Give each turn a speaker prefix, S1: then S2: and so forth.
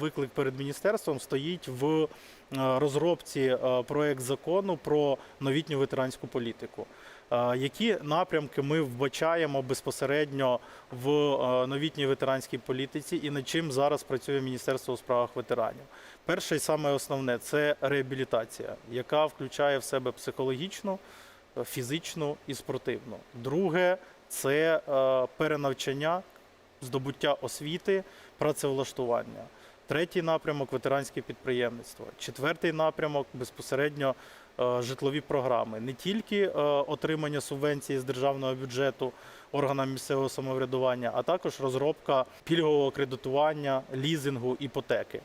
S1: Виклик перед міністерством стоїть в е, розробці е, проект закону про новітню ветеранську політику. Е, Які напрямки ми вбачаємо безпосередньо в новітній ветеранській політиці і над чим зараз працює Міністерство у справах ветеранів? Перше і саме основне це реабілітація, яка включає в себе психологічну, фізичну і спортивну. Друге це перенавчання, здобуття освіти, працевлаштування. Третій напрямок ветеранське підприємництво. Четвертий напрямок безпосередньо е, житлові програми. Не тільки е, отримання субвенції з державного бюджету органам місцевого самоврядування, а також розробка пільгового кредитування, лізингу, іпотеки.